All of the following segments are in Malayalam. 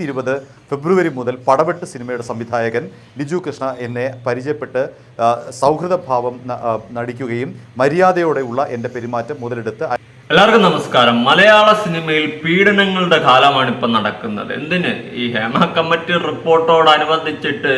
രണ്ടായിരത്തി ഇരുപത് ഫെബ്രുവരി മുതൽ പടവെട്ട് സിനിമയുടെ സംവിധായകൻ ലിജു കൃഷ്ണ എന്നെ പരിചയപ്പെട്ട് സൗഹൃദഭാവം നടിക്കുകയും മര്യാദയോടെയുള്ള എന്റെ പെരുമാറ്റം മുതലെടുത്ത് എല്ലാവർക്കും നമസ്കാരം. മലയാള സിനിമയിൽ പീഡനങ്ങളുടെ കാലമാണ് ഇപ്പം നടക്കുന്നത്. എന്തിന്? ഈ ഹേമ കമ്മിറ്റി റിപ്പോർട്ടോടനുബന്ധിച്ചിട്ട്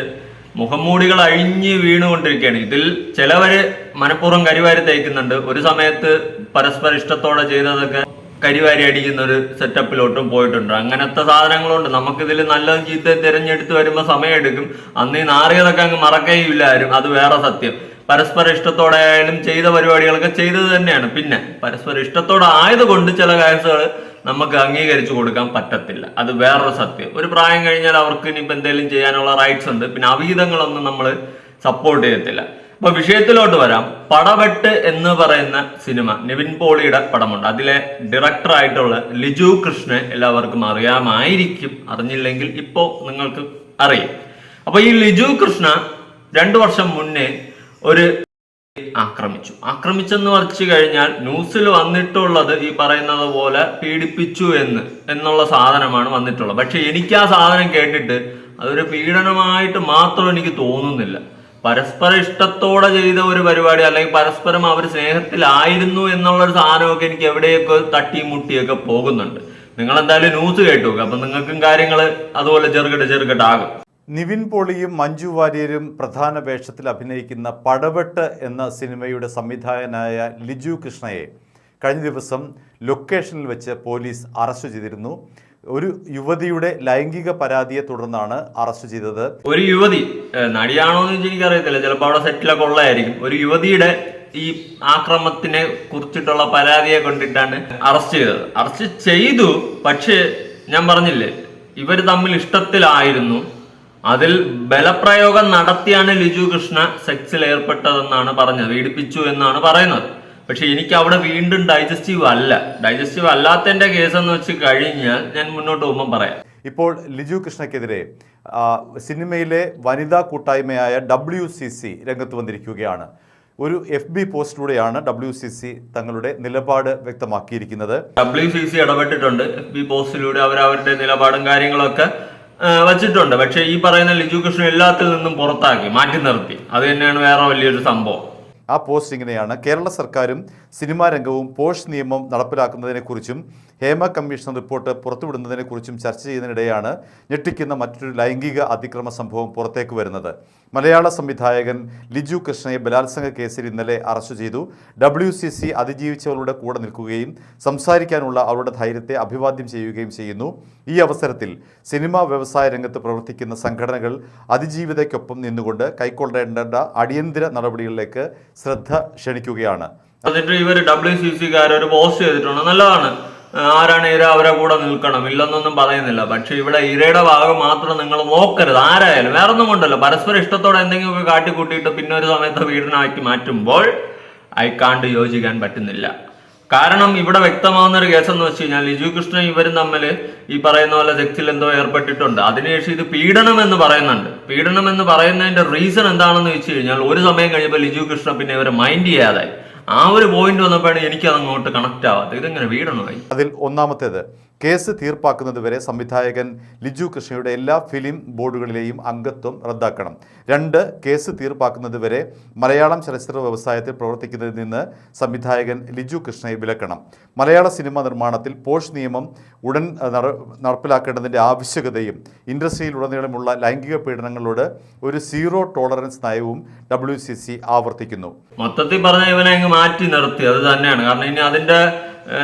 മുഖംമൂടികൾ അഴിഞ്ഞ് വീണുകൊണ്ടിരിക്കുകയാണ്. ഇതിൽ ചിലവര് മനഃപൂർവം കരിവാരി തേക്കുന്നുണ്ട്. ഒരു സമയത്ത് പരസ്പര ഇഷ്ടത്തോടെ ചെയ്തതൊക്കെ കരിവാരി അടിക്കുന്ന ഒരു സെറ്റപ്പിലോട്ടും പോയിട്ടുണ്ട്. അങ്ങനത്തെ സാധനങ്ങളുണ്ട്. നമുക്കിതിൽ നല്ലതും ചീത്ത തിരഞ്ഞെടുത്ത് വരുമ്പോൾ സമയമെടുക്കും. അന്ന് ഈ നാറിയതൊക്കെ അങ്ങ് മറക്കുകയില്ല ആരും. അത് വേറെ സത്യം. പരസ്പര ഇഷ്ടത്തോടെ ആയാലും ചെയ്ത പരിപാടികളൊക്കെ ചെയ്തത് തന്നെയാണ്. പിന്നെ പരസ്പര ഇഷ്ടത്തോടെ ആയതുകൊണ്ട് ചില കേസുകൾ നമുക്ക് അംഗീകരിച്ചു കൊടുക്കാൻ പറ്റത്തില്ല. അത് വേറൊരു സത്യം. ഒരു പ്രായം കഴിഞ്ഞാൽ അവർക്ക് ഇനിയിപ്പോൾ എന്തെങ്കിലും ചെയ്യാനുള്ള റൈറ്റ്സ് ഉണ്ട്. പിന്നെ അവീതങ്ങളൊന്നും നമ്മൾ സപ്പോർട്ട് ചെയ്യത്തില്ല. അപ്പൊ വിഷയത്തിലോട്ട് വരാം. പടവെട്ട് എന്ന് പറയുന്ന സിനിമ നിവിൻ പോളിയുടെ പടമുണ്ട്. അതിലെ ഡയറക്ടർ ആയിട്ടുള്ള ലിജു കൃഷ്ണനെ എല്ലാവർക്കും അറിയാമായിരിക്കും. അറിഞ്ഞില്ലെങ്കിൽ ഇപ്പോ നിങ്ങൾക്ക് അറിയും. അപ്പൊ ഈ ലിജു കൃഷ്ണ രണ്ടു വർഷം മുന്നേ ഒരു ആക്രമിച്ചു. ആക്രമിച്ചെന്ന് വരച്ചു കഴിഞ്ഞാൽ ന്യൂസിൽ വന്നിട്ടുള്ളത് ഈ പറയുന്നത് പോലെ പീഡിപ്പിച്ചു എന്ന് എന്നുള്ള സാധനമാണ് വന്നിട്ടുള്ളത്. പക്ഷെ എനിക്ക് ആ സാധനം കേട്ടിട്ട് അതൊരു പീഡനമായിട്ട് മാത്രം എനിക്ക് തോന്നുന്നില്ല. പരസ്പര ഇഷ്ടത്തോടെ ചെയ്ത ഒരു പരിപാടി അല്ലെങ്കിൽ പരസ്പരം അവർ സ്നേഹത്തിലായിരുന്നു എന്നുള്ള ഒരു സാധനമൊക്കെ എനിക്ക് എവിടെയൊക്കെ തട്ടിയും മുട്ടിയൊക്കെ പോകുന്നുണ്ട്. നിങ്ങൾ എന്തായാലും ന്യൂസ് കേട്ടു. അപ്പൊ നിങ്ങൾക്കും കാര്യങ്ങൾ അതുപോലെ ചെറുകിട്ട് ചെറുകിട്ടാകും നിവിൻ പോളിയും മഞ്ജു വാര്യരും പ്രധാന വേഷത്തിൽ അഭിനയിക്കുന്ന പടവെട്ട് എന്ന സിനിമയുടെ സംവിധായകനായ ലിജു കൃഷ്ണയെ കഴിഞ്ഞ ദിവസം ലൊക്കേഷനിൽ വെച്ച് പോലീസ് അറസ്റ്റ് ചെയ്തിരുന്നു. ഒരു യുവതിയുടെ ലൈംഗിക പരാതിയെ തുടർന്നാണ് അറസ്റ്റ് ചെയ്തത്. ഒരു യുവതി നടിയാണോ എന്ന് എനിക്കറിയത്തില്ല. ചിലപ്പോൾ അവിടെ സെറ്റിലൊക്കെ ഉള്ളതായിരിക്കും. ഒരു യുവതിയുടെ ഈ ആക്രമത്തിനെ കുറിച്ചിട്ടുള്ള പരാതിയെ കൊണ്ടിട്ടാണ് അറസ്റ്റ് ചെയ്തത്. അറസ്റ്റ് ചെയ്തു പക്ഷേ ഞാൻ പറഞ്ഞില്ലേ ഇവർ തമ്മിൽ ഇഷ്ടത്തിലായിരുന്നു. അതിൽ ബലപ്രയോഗം നടത്തിയാണ് ലിജു കൃഷ്ണ സെക്സിൽ ഏർപ്പെട്ടതെന്നാണ് പറഞ്ഞത്. പീഡിപ്പിച്ചു എന്നാണ് പറയുന്നത്. പക്ഷെ എനിക്ക് അവിടെ വീണ്ടും ഡൈജസ്റ്റീവ് അല്ല. ഡൈജസ്റ്റീവ് അല്ലാത്തതിന്റെ കേസ് എന്ന് വെച്ച് കഴിഞ്ഞാൽ ഞാൻ മുന്നോട്ട് പോകുമ്പോൾ പറയാം. ഇപ്പോൾ ലിജു കൃഷ്ണയ്ക്കെതിരെ സിനിമയിലെ വനിതാ കൂട്ടായ്മയായ ഡബ്ല്യു സി സി രംഗത്ത് വന്നിരിക്കുകയാണ്. ഒരു എഫ് ബി പോസ്റ്റിലൂടെയാണ് ഡബ്ല്യു സി സി തങ്ങളുടെ നിലപാട് വ്യക്തമാക്കിയിരിക്കുന്നത്. ഡബ്ല്യു സി സി ഇടപെട്ടിട്ടുണ്ട്. എഫ് ബി പോസ്റ്റിലൂടെ അവർ അവരുടെ നിലപാടും കാര്യങ്ങളൊക്കെ വച്ചിട്ടുണ്ട്. പക്ഷേ ഈ പറയുന്ന ലിജു കൃഷ്ണൻ എല്ലാത്തിൽ നിന്നും പുറത്താക്കി മാറ്റി നിർത്തി. അത് തന്നെയാണ് വേറെ വലിയൊരു സംഭവം. ആ പോസ്റ്റ് ഇങ്ങനെയാണ്. കേരള സർക്കാരും സിനിമാ രംഗവും പോഷ് നിയമം നടപ്പിലാക്കുന്നതിനെക്കുറിച്ചും ഹേമ കമ്മീഷൻ റിപ്പോർട്ട് പുറത്തുവിടുന്നതിനെക്കുറിച്ചും ചർച്ച ചെയ്യുന്നതിനിടെയാണ് ഞെട്ടിക്കുന്ന മറ്റൊരു ലൈംഗിക അതിക്രമ സംഭവം പുറത്തേക്ക് വരുന്നത്. മലയാള സംവിധായകൻ ലിജു കൃഷ്ണയെ ബലാത്സംഗ കേസിൽ ഇന്നലെ അറസ്റ്റ് ചെയ്തു. ഡബ്ല്യു സി സി അതിജീവിച്ചവരുടെ കൂടെ നിൽക്കുകയും സംസാരിക്കാനുള്ള അവരുടെ ധൈര്യത്തെ അഭിവാദ്യം ചെയ്യുകയും ചെയ്യുന്നു. ഈ അവസരത്തിൽ സിനിമാ വ്യവസായ രംഗത്ത് പ്രവർത്തിക്കുന്ന സംഘടനകൾ അതിജീവിതയ്ക്കൊപ്പം നിന്നുകൊണ്ട് കൈക്കൊള്ളേണ്ട അടിയന്തര നടപടികളിലേക്ക് ശ്രദ്ധ ക്ഷണിക്കുകയാണ്. എന്നിട്ട് ഇവർ ഡബ്ല്യു സി സിക്കാർ ഒരു പോസ്റ്റ് ചെയ്തിട്ടുണ്ട്. നല്ലതാണ്. ആരാണ് ഇര അവരെ കൂടെ നിൽക്കണം. ഇല്ലെന്നൊന്നും പറയുന്നില്ല. പക്ഷെ ഇവിടെ ഇരയുടെ ഭാഗം മാത്രം നിങ്ങൾ നോക്കരുത്. ആരായാലും. വേറെ ഒന്നും കൊണ്ടല്ലോ. പരസ്പരം ഇഷ്ടത്തോടെ എന്തെങ്കിലുമൊക്കെ കാട്ടിക്കൂട്ടിയിട്ട് പിന്നെ ഒരു സമയത്ത് വീടിനാക്കി മാറ്റുമ്പോൾ അയക്കാണ്ട് യോജിക്കാൻ പറ്റുന്നില്ല. കാരണം ഇവിടെ വ്യക്തമാവുന്ന ഒരു കേസ് എന്ന് വെച്ച് കഴിഞ്ഞാൽ ലിജു കൃഷ്ണൻ ഇവരും തമ്മിൽ ഈ പറയുന്ന പോലെ സെക്സിൽ എന്തോ ഏർപ്പെട്ടിട്ടുണ്ട്. അതിനുശേഷം ഇത് പീഡനം എന്ന് പറയുന്നുണ്ട്. പീഡനം എന്ന് പറയുന്നതിന്റെ റീസൺ എന്താണെന്ന് വെച്ച് കഴിഞ്ഞാൽ ഒരു സമയം കഴിയുമ്പോൾ ലിജു കൃഷ്ണ പിന്നെ ഇവരെ മൈൻഡ് ചെയ്യാതായി. ആ ഒരു പോയിന്റ് വന്നപ്പോഴാണ് എനിക്ക് അതങ്ങോട്ട് കണക്ട് ആവാത്തത്. ഇതെങ്ങനെ വീടണമായി അതിൽ ഒന്നാമത്തേത് കേസ് തീർപ്പാക്കുന്നത് വരെ സംവിധായകൻ ലിജു കൃഷ്ണയുടെ എല്ലാ ഫിലിം ബോർഡുകളിലെയും അംഗത്വം റദ്ദാക്കണം. രണ്ട് കേസ് തീർപ്പാക്കുന്നത് വരെ മലയാളം ചലച്ചിത്ര വ്യവസായത്തിൽ പ്രവർത്തിക്കുന്നതിൽ നിന്ന് സംവിധായകൻ ലിജു കൃഷ്ണയെ വിലക്കണം. മലയാള സിനിമ നിർമ്മാണത്തിൽ പോഷ് നിയമം ഉടൻ നടപ്പിലാക്കേണ്ടതിന്റെ ആവശ്യകതയും ഇൻഡസ്ട്രിയിലുടനീളമുള്ള ലൈംഗിക പീഡനങ്ങളോട് ഒരു സീറോ ടോളറൻസ് നയവും ഡബ്ല്യു സി സി ആവർത്തിക്കുന്നു. മൊത്തത്തിൽ പറഞ്ഞ ഇവനെ അങ്ങ് മാറ്റി നിർത്തി അത് തന്നെയാണ്. കാരണം ഇനി അതിന്റെ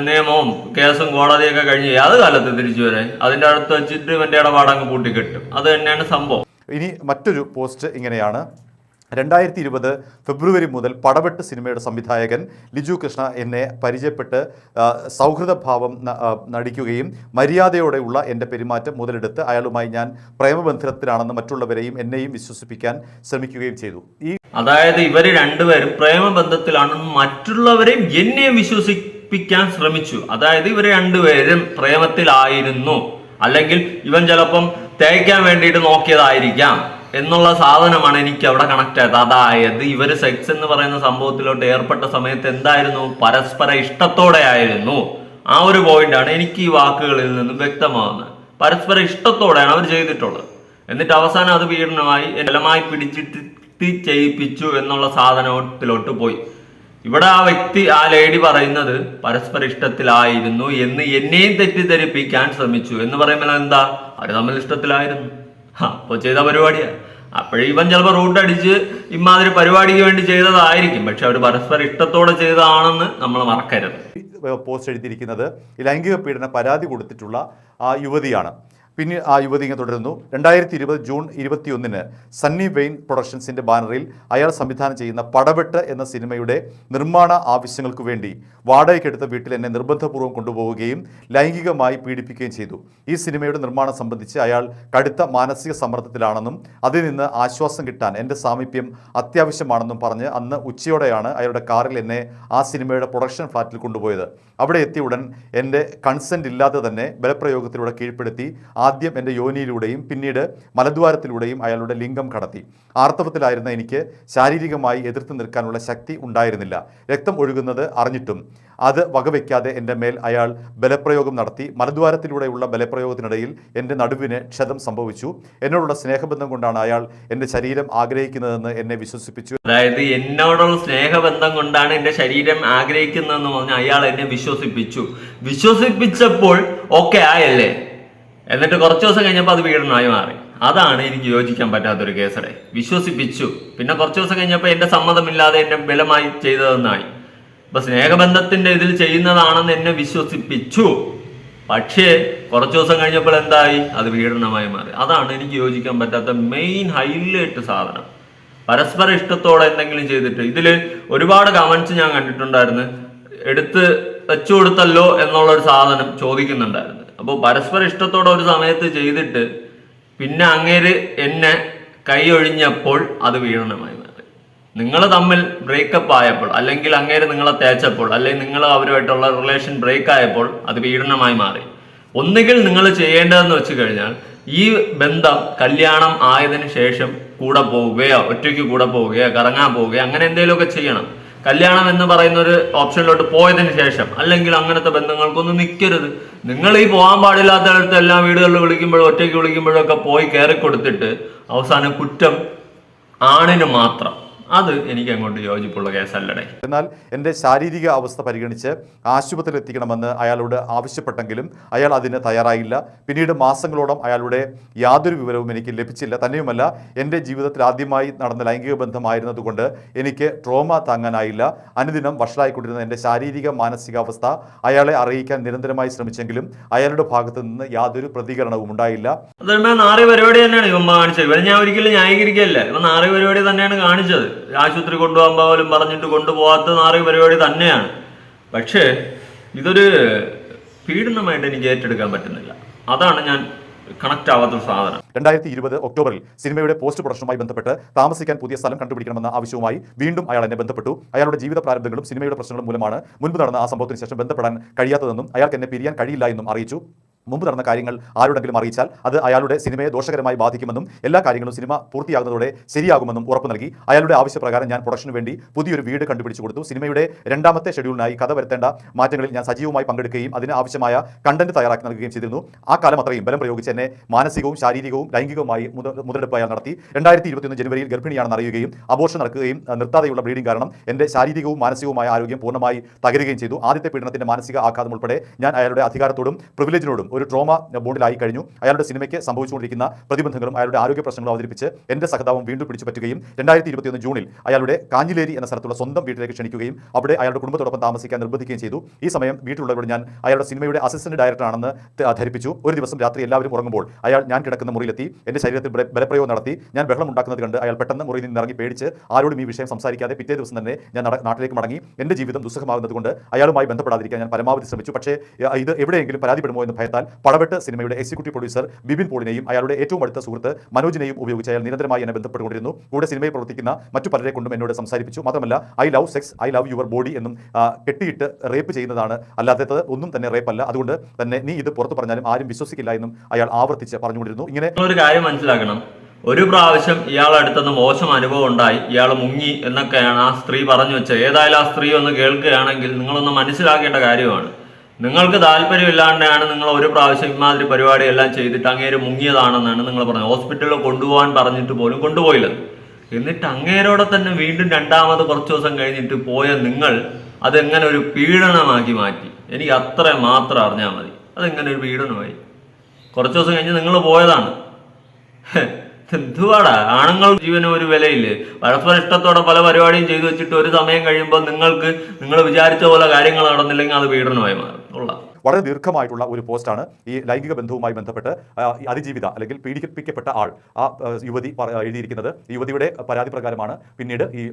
നിയമവും കേസും കോടതിയൊക്കെ കഴിഞ്ഞ് അത് കാലത്ത് തിരിച്ചു വരെ? അതിന്റെ അടുത്ത് വെച്ചിട്ട് ഇവന്റെ ഇടപാടങ്ങ് പൂട്ടിക്കെട്ടും. അത് തന്നെയാണ് സംഭവം. ഇനി മറ്റൊരു പോസ്റ്റ് ഇങ്ങനെയാണ്. രണ്ടായിരത്തി ഇരുപത് ഫെബ്രുവരി മുതൽ പടവെട്ട് സിനിമയുടെ സംവിധായകൻ ലിജു കൃഷ്ണ എന്നെ പരിചയപ്പെട്ട് സൗഹൃദഭാവം നടിക്കുകയും മര്യാദയോടെയുള്ള എന്റെ പെരുമാറ്റം മുതലെടുത്ത് അയാളുമായി ഞാൻ പ്രേമബന്ധത്തിലാണെന്ന് മറ്റുള്ളവരെയും എന്നെയും വിശ്വസിപ്പിക്കാൻ ശ്രമിക്കുകയും ചെയ്തു. ഈ അതായത് ഇവർ രണ്ടുപേരും പ്രേമബന്ധത്തിലാണെന്ന് മറ്റുള്ളവരെയും എന്നെയും വിശ്വസിപ്പിക്കാൻ ശ്രമിച്ചു. അതായത് ഇവർ രണ്ടുപേരും പ്രേമത്തിലായിരുന്നു. അല്ലെങ്കിൽ ഇവൻ ചിലപ്പം തേക്കാൻ വേണ്ടിയിട്ട് നോക്കിയതായിരിക്കാം എന്നുള്ള സാധനമാണ് എനിക്ക് അവിടെ കണക്ട് ആയത്. അതായത് ഇവർ സെക്സ് എന്ന് പറയുന്ന സംഭവത്തിലോട്ട് ഏർപ്പെട്ട സമയത്ത് എന്തായിരുന്നു? പരസ്പര ഇഷ്ടത്തോടെ ആയിരുന്നു. ആ ഒരു പോയിന്റാണ് എനിക്ക് ഈ വാക്കുകളിൽ നിന്നും വ്യക്തമാകുന്നത് പരസ്പര ഇഷ്ടത്തോടെയാണ് അവർ ചെയ്തിട്ടുള്ളത്. എന്നിട്ട് അവസാനം അത് പീഡനമായി ബലമായി പിടിച്ചിട്ട് ചെയ്യിപ്പിച്ചു എന്നുള്ള സാധനത്തിലോട്ട് പോയി. ഇവിടെ ആ വ്യക്തി ആ ലേഡി പറയുന്നത് പരസ്പര ഇഷ്ടത്തിലായിരുന്നു എന്ന് എന്നെയും തെറ്റിദ്ധരിപ്പിക്കാൻ ശ്രമിച്ചു എന്ന് പറയുമ്പോൾ എന്താ? അവർ തമ്മിൽ ഇഷ്ടത്തിലായിരുന്നു. അപ്പൊ ചെയ്ത പരിപാടിയാ. അപ്പോഴേ ഇവൻ ചിലപ്പോൾ റൂട്ട് അടിച്ച് ഇമാതിരി പരിപാടിക്ക് വേണ്ടി ചെയ്തതായിരിക്കും. പക്ഷെ അവർ പരസ്പര ഇഷ്ടത്തോടെ ചെയ്തതാണെന്ന് നമ്മൾ മറക്കരുത്. പോസ്റ്റ് എഴുതിയിരിക്കുന്നത് ലൈംഗിക പീഡന പരാതി കൊടുത്തിട്ടുള്ള ആ യുവതിയാണ്. പിന്നെ ആ യുവതി ഇങ്ങനെ തുടരുന്നു. രണ്ടായിരത്തി ഇരുപത് ജൂൺ ഇരുപത്തിയൊന്നിന് സണ്ണി വെയിൻ പ്രൊഡക്ഷൻസിന്റെ ബാനറിൽ അയാൾ സംവിധാനം ചെയ്യുന്ന പടവെട്ട് എന്ന സിനിമയുടെ നിർമ്മാണ ആവശ്യങ്ങൾക്ക് വേണ്ടി വാടകയ്ക്കെടുത്ത വീട്ടിൽ എന്നെ നിർബന്ധപൂർവം കൊണ്ടുപോവുകയും ലൈംഗികമായി പീഡിപ്പിക്കുകയും ചെയ്തു. ഈ സിനിമയുടെ നിർമ്മാണം സംബന്ധിച്ച് അയാൾ കടുത്ത മാനസിക സമ്മർദ്ദത്തിലാണെന്നും അതിൽ നിന്ന് ആശ്വാസം കിട്ടാൻ എന്റെ സാമീപ്യം അത്യാവശ്യമാണെന്നും പറഞ്ഞ് അന്ന് ഉച്ചയോടെയാണ് അയാളുടെ കാറിൽ എന്നെ ആ സിനിമയുടെ പ്രൊഡക്ഷൻ ഫ്ലാറ്റിൽ കൊണ്ടുപോയത്. അവിടെ എത്തിയ ഉടൻ എന്റെ കൺസെന്റ് ഇല്ലാതെ തന്നെ ബലപ്രയോഗത്തിലൂടെ കീഴ്പ്പെടുത്തി ആദ്യം എന്റെ യോനിയിലൂടെയും പിന്നീട് മലദ്വാരത്തിലൂടെയും അയാളുടെ ലിംഗം കടത്തി. ആർത്തവത്തിലായിരുന്ന എനിക്ക് ശാരീരികമായി എതിർത്ത് നിൽക്കാനുള്ള ശക്തി ഉണ്ടായിരുന്നില്ല. രക്തം ഒഴുകുന്നത് അറിഞ്ഞിട്ടും അത് വകവയ്ക്കാതെ എന്റെ മേൽ അയാൾ ബലപ്രയോഗം നടത്തി. മലദ്വാരത്തിലൂടെയുള്ള ബലപ്രയോഗത്തിനിടയിൽ എന്റെ നടുവിന് ക്ഷതം സംഭവിച്ചു. എന്നോടുള്ള സ്നേഹബന്ധം കൊണ്ടാണ് അയാൾ എന്റെ ശരീരം ആഗ്രഹിക്കുന്നതെന്ന് എന്നെ വിശ്വസിപ്പിച്ചു. അതായത് എന്നോടുള്ള സ്നേഹബന്ധം കൊണ്ടാണ് എന്റെ ശരീരം ആഗ്രഹിക്കുന്നതെന്ന് പറഞ്ഞ് അയാൾ എന്നെ വിശ്വസിപ്പിച്ചു. വിശ്വസിപ്പിച്ചപ്പോൾ ഓക്കെ ആയല്ലേ? എന്നിട്ട് കുറച്ച് ദിവസം കഴിഞ്ഞപ്പോൾ അത് പീഡനമായി മാറി. അതാണ് എനിക്ക് യോജിക്കാൻ പറ്റാത്തൊരു കേസടെ. വിശ്വസിപ്പിച്ചു. പിന്നെ കുറച്ച് ദിവസം കഴിഞ്ഞപ്പോൾ എന്റെ സമ്മതമില്ലാതെ എന്നെ ബലമായി ചെയ്തതെന്നായി ഇപ്പൊ സ്നേഹബന്ധത്തിന്റെ ഇതിൽ ചെയ്യുന്നതാണെന്ന് എന്നെ വിശ്വസിപ്പിച്ചു. പക്ഷേ കുറച്ച് ദിവസം കഴിഞ്ഞപ്പോൾ എന്തായി? അത് പീഡനമായി മാറി. അതാണ് എനിക്ക് യോജിക്കാൻ പറ്റാത്ത മെയിൻ ഹൈലൈറ്റ് സാധനം. പരസ്പര ഇഷ്ടത്തോടെ എന്തെങ്കിലും ചെയ്തിട്ട്. ഇതിൽ ഒരുപാട് കമൻസ് ഞാൻ കണ്ടിട്ടുണ്ടായിരുന്നു. എടുത്ത് വെച്ചു കൊടുത്തല്ലോ എന്നുള്ളൊരു സാധനം ചോദിക്കുന്നുണ്ടായിരുന്നു. അപ്പോൾ പരസ്പര ഇഷ്ടത്തോടെ ഒരു സമയത്ത് ചെയ്തിട്ട് പിന്നെ അങ്ങേര് എന്നെ കൈ ഒഴിഞ്ഞപ്പോൾ അത് വീഴണമായി മാറി. നിങ്ങൾ തമ്മിൽ ബ്രേക്കപ്പ് ആയപ്പോൾ അല്ലെങ്കിൽ അങ്ങേര് നിങ്ങളെ തേച്ചപ്പോൾ അല്ലെങ്കിൽ നിങ്ങൾ അവരുമായിട്ടുള്ള റിലേഷൻ ബ്രേക്ക് ആയപ്പോൾ അത് പീഡനമായി മാറി. ഒന്നുകിൽ നിങ്ങൾ ചെയ്യേണ്ടതെന്ന് വെച്ച് കഴിഞ്ഞാൽ ഈ ബന്ധം കല്യാണം ആയതിനു ശേഷം കൂടെ പോവുകയോ ഒറ്റയ്ക്ക് കൂടെ പോവുകയോ കറങ്ങാൻ പോവുകയോ അങ്ങനെ എന്തെങ്കിലുമൊക്കെ ചെയ്യണം. കല്യാണം എന്ന് പറയുന്ന ഒരു ഓപ്ഷനിലോട്ട് പോയതിനു ശേഷം അല്ലെങ്കിൽ അങ്ങനത്തെ ബന്ധങ്ങൾക്കൊന്നും നിൽക്കരുത് നിങ്ങൾ ഈ പോകാൻ പാടില്ലാത്തടത്ത് എല്ലാ വീടുകളിൽ വിളിക്കുമ്പോഴും ഒറ്റയ്ക്ക് വിളിക്കുമ്പോഴൊക്കെ പോയി കയറി കൊടുത്തിട്ട് അവസാനം കുറ്റം ആണിന് മാത്രം. അത് എനിക്ക് അങ്ങോട്ട് യോജിപ്പുള്ള കേസല്ലടേ. എന്നാൽ എന്റെ ശാരീരിക അവസ്ഥ പരിഗണിച്ച് ആശുപത്രിയിൽ എത്തിക്കണമെന്ന് അയാളോട് ആവശ്യപ്പെട്ടെങ്കിലും അയാൾ അതിന് തയ്യാറായില്ല. പിന്നീട് മാസങ്ങളോളം അയാളുടെ യാതൊരു വിവരവും എനിക്ക് ലഭിച്ചില്ല. തന്നെയുമല്ല എന്റെ ജീവിതത്തിൽ ആദ്യമായി നടന്ന ലൈംഗിക ബന്ധമായിരുന്നതുകൊണ്ട് എനിക്ക് ട്രോമ താങ്ങാനായില്ല. അനുദിനം വഷളായിക്കൊണ്ടിരുന്ന എന്റെ ശാരീരിക മാനസികാവസ്ഥ അയാളെ അറിയിക്കാൻ നിരന്തരമായി ശ്രമിച്ചെങ്കിലും അയാളുടെ ഭാഗത്തു നിന്ന് യാതൊരു പ്രതികരണവും ഉണ്ടായില്ല. അതുകൊണ്ട് നാറി പരിപാടി തന്നെയാണ് ഇവൻ കാണിച്ചത് ഇവൻ ഞാൻ ഒരിക്കലും ന്യായീകരിക്കല്ല ഇവൻ നാറി പരിപാടി തന്നെയാണ് കാണിച്ചത്. ആശുപത്രി കൊണ്ടുപോകാൻ പോലും പറഞ്ഞിട്ട് കൊണ്ടുപോകാത്ത നാറിയ പരിപാടി തന്നെയാണ്. പക്ഷേ ഇതൊരു പീഡനമായിട്ട് എനിക്ക് ഏറ്റെടുക്കാൻ പറ്റുന്നില്ല. അതാണ് ഞാൻ കണക്ട് ആവാത്തൊരു സാധനം. രണ്ടായിരത്തി ഇരുപത് ഒക്ടോബറിൽ സിനിമയുടെ പോസ്റ്റ് പ്രൊഡക്ഷനുമായി ബന്ധപ്പെട്ട് താമസിക്കാൻ പുതിയ സ്ഥലം കണ്ടുപിടിക്കണമെന്ന ആവശ്യവുമായി വീണ്ടും അയാൾ എന്നെ ബന്ധപ്പെട്ടു. അയാളുടെ ജീവിത പ്രാരംഭങ്ങളും സിനിമയുടെ പ്രശ്നങ്ങളും മൂലമാണ് മുൻപ് നടന്ന ആ സംഭവത്തിന് ശേഷം ബന്ധപ്പെടാൻ കഴിയാത്തതെന്നും അയാൾക്ക് എന്നെ പിരിയാൻ കഴിയില്ല എന്നും അറിയിച്ചു. മുമ്പ് നടന്ന കാര്യങ്ങൾ ആരോടെങ്കിലും അറിയിച്ചാൽ അത് അയാളുടെ സിനിമയെ ദോഷകരമായി ബാധിക്കുമെന്നും എല്ലാ കാര്യങ്ങളും സിനിമ പൂർത്തിയാകുന്നതോടെ ശരിയാകുമെന്നും ഉറപ്പ് നൽകി. അയാളുടെ ആവശ്യപ്രകാരം ഞാൻ പ്രൊഡക്ഷന് വേണ്ടി പുതിയൊരു വീട് കണ്ടുപിടിച്ചു കൊടുത്തു. സിനിമയുടെ രണ്ടാമത്തെ ഷെഡ്യൂളിനായി കഥ വരുത്തേണ്ട മാറ്റങ്ങളിൽ ഞാൻ സജീവമായി പങ്കെടുക്കുകയും അതിന് ആവശ്യമായ കണ്ടന്റ് തയ്യാറാക്കി നൽകുകയും ചെയ്തിരുന്നു. ആ കാലം അത്രയും ബലം പ്രയോഗിച്ച് എന്നെ മാനസികവും ശാരീരികവും ലൈംഗികവുമായി മുത- മുതലെടുപ്പ് അയാൾ നടത്തി. രണ്ടായിരത്തി ഇരുപത്തിയൊന്ന് ജനുവരിയിൽ ഗർഭിണിയാണെന്ന് അറിയുകയും അബോർഷൻ നടക്കുകയും നിർത്താതെയുള്ള ബ്ലീഡിംഗ് കാരണം എന്റെ ശാരീരികവും മാനസികവുമായ ആരോഗ്യം പൂർണമായി തകരുകയും ചെയ്തു. ആദ്യത്തെ പീഡനത്തിന്റെ മാനസിക ആഘാതം ഉൾപ്പെടെ ഞാൻ അയാളുടെ അധികാരത്തോടും പ്രിവിലേജിനോടും ഒരു ട്രോമ ബോണ്ടിലായി കഴിഞ്ഞു. അയാളുടെ സിനിമയ്ക്ക് സംഭവിച്ചുകൊണ്ടിരിക്കുന്ന പ്രതിബന്ധങ്ങളും അയാളുടെ ആരോഗ്യ പ്രശ്നങ്ങളും അവതരിപ്പിച്ച് എന്റെ സഹതാപം വീണ്ടും പിടിച്ചു പറ്റുകയും രണ്ടായിരത്തി ഇരുപത്തിയൊന്ന് ജൂണിൽ അയാളുടെ കാഞ്ഞിലേരി എന്ന സ്ഥലത്തുള്ള സ്വന്തം വീട്ടിലേക്ക് ക്ഷണിക്കുകയും അവിടെ അയാളുടെ കുടുംബത്തോടൊപ്പം താമസിക്കാൻ നിർബന്ധിക്കുകയും ചെയ്തു. ഈ സമയം വീട്ടിലുള്ളവരോട് ഞാൻ അയാളുടെ സിനിമയുടെ അസിസ്റ്റന്റ് ഡയറക്ടറാണെന്ന് ധരിപ്പിച്ചു. ഒരു ദിവസം രാത്രി എല്ലാവരും ഉറങ്ങുമ്പോൾ അയാൾ ഞാൻ കിടക്കുന്ന മുറിയിലെത്തി. എന്റെ ശരീരത്തിൽ ബല- ബലപ്രയോഗം നടത്തി. ഞാൻ ബഹളം ഉണ്ടാക്കുന്നത് കണ്ട് അയാൾ പെട്ടെന്ന് മുറിയിൽ നിന്ന് ഇറങ്ങി പേടിച്ച് ആരോടും ഈ വിഷയം സംസാരിക്കാതെ പിറ്റേ ദിവസം തന്നെ ഞാൻ നട- നാട്ടിലേക്ക് മടങ്ങി. എന്റെ ജീവിതം ദുസ്സഹമാകുന്നതുകൊണ്ട് അയാളുമായി ബന്ധപ്പെടാതിരിക്കാൻ ഞാൻ പരമാവധി ശ്രമിച്ചു. പക്ഷേ ഇത് എവിടെയെങ്കിലും പരാതിപ്പെടുമോ എന്ന് ഭയത്താൽ പടവെട്ട് സിനിമയുടെ എക്സിക്യൂട്ടീവ് പ്രൊഡ്യൂസർ ബിബിൻ പോളിനെയും അയാളുടെ ഏറ്റവും അടുത്ത സുഹൃത്ത് മനോജിനെയും ഉപയോഗിച്ച് അയാൾ നിരന്തരമായി എന്നെ ബന്ധപ്പെട്ടുകൊണ്ടിരുന്നു. കൂടെ സിനിമയിൽ പ്രവർത്തിക്കുന്ന മറ്റു പലരെ കൊണ്ടും എന്നോട് സംസാരിപ്പിച്ചു. മാത്രമല്ല I love sex I love your body എന്നും കെട്ടിയിട്ട് റേപ്പ് ചെയ്യുന്നതാണ്. അല്ലാത്തത് ഒന്നും തന്നെ അല്ല. അതുകൊണ്ട് തന്നെ നീ ഇത് പുറത്തു പറഞ്ഞാലും ആരും വിശ്വസിക്കില്ല എന്നും അയാൾ ആവർത്തിച്ച് പറഞ്ഞുകൊണ്ടിരുന്നു. ഇങ്ങനെ ഒരു കാര്യം മനസ്സിലാക്കണം. ഒരു പ്രാവശ്യം ഇയാൾ മോശം അനുഭവം ഉണ്ടായി. ഇയാൾ മുങ്ങി എന്നൊക്കെയാണ് ആ സ്ത്രീ പറഞ്ഞു വെച്ചത്. ഏതായാലും ആ സ്ത്രീ ഒന്ന് കേൾക്കുകയാണെങ്കിൽ നിങ്ങളൊന്ന് മനസ്സിലാക്കേണ്ട കാര്യമാണ്. നിങ്ങൾക്ക് താല്പര്യമില്ലാണ്ടാണ് നിങ്ങൾ ഒരു പ്രാവശ്യം ഇമാതിരി പരിപാടി എല്ലാം ചെയ്തിട്ട് അങ്ങേര് മുങ്ങിയതാണെന്നാണ് നിങ്ങൾ പറഞ്ഞത്. ഹോസ്പിറ്റലിൽ കൊണ്ടുപോകാൻ പറഞ്ഞിട്ട് പോലും കൊണ്ടുപോയില്ല. എന്നിട്ട് അങ്ങേരോടെ തന്നെ വീണ്ടും രണ്ടാമത് കുറച്ച് ദിവസം കഴിഞ്ഞിട്ട് പോയ നിങ്ങൾ അതെങ്ങനെ ഒരു പീഡനമാക്കി മാറ്റി? എനിക്ക് അത്ര മാത്രം അറിഞ്ഞാൽ മതി. അതെങ്ങനെ ഒരു പീഡനമായി? കുറച്ച് ദിവസം കഴിഞ്ഞ് നിങ്ങൾ പോയതാണ്. എന്തുവാടാ? ആണുങ്ങൾ ജീവന് ഒരു വിലയില്ലേ? പരസ്പര ഇഷ്ടത്തോടെ പല പരിപാടിയും ചെയ്തു വെച്ചിട്ട് ഒരു സമയം കഴിയുമ്പോൾ നിങ്ങൾക്ക് നിങ്ങൾ വിചാരിച്ച പോലെ കാര്യങ്ങൾ നടന്നില്ലെങ്കിൽ അത് പീഡനമായി മാറും. വളരെ ദീർഘമായിട്ടുള്ള ഒരു പോസ്റ്റാണ് ഈ ലൈംഗിക ബന്ധവുമായി ബന്ധപ്പെട്ട് അതിജീവിത അല്ലെങ്കിൽ പീഡിപ്പിക്കപ്പെട്ട ആൾ ആ യുവതി എഴുതിയിരിക്കുന്നത്. ഈ യുവതിയുടെ പരാതി പ്രകാരമാണ് പിന്നീട് ഈ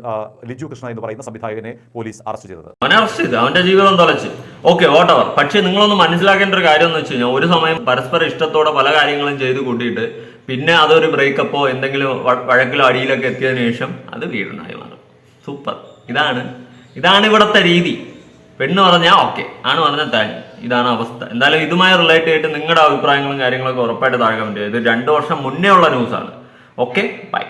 ലിജു കൃഷ്ണ എന്ന് പറയുന്ന സംവിധായകനെ പോലീസ് അറസ്റ്റ് ചെയ്തത്. അവനെ അറസ്റ്റ് ചെയ്തു? അവന്റെ ജീവിതം തുലച്ച് ഓക്കെ വോട്ടവർ പക്ഷേ നിങ്ങളൊന്ന് മനസ്സിലാക്കേണ്ട ഒരു കാര്യം എന്ന് വെച്ച് കഴിഞ്ഞാൽ ഒരു സമയം പരസ്പര ഇഷ്ടത്തോടെ പല കാര്യങ്ങളും ചെയ്ത് കൂട്ടിയിട്ട് പിന്നെ അതൊരു ബ്രേക്കപ്പോ എന്തെങ്കിലും വഴക്കിലോ അടിയിലൊക്കെ എത്തിയതിനു ശേഷം അത് വീടുണ്ടായി മാറും. സൂപ്പർ ഇതാണ് ഇതാണ് ഇവിടുത്തെ രീതി. പെണ്ണ് പറഞ്ഞാൽ ഓക്കെ ആണ് പറഞ്ഞാൽ താഴെ ഇതാണ് അവസ്ഥ. എന്തായാലും ഇതുമായി റിലേറ്റ് ആയിട്ട് നിങ്ങളുടെ അഭിപ്രായങ്ങളും കാര്യങ്ങളൊക്കെ ഉറപ്പായിട്ട് താഴെ കമന്റ് ചെയ്യുക ഇത് രണ്ട് വർഷം മുന്നേ ഉള്ള ന്യൂസാണ് ഓക്കെ ബൈ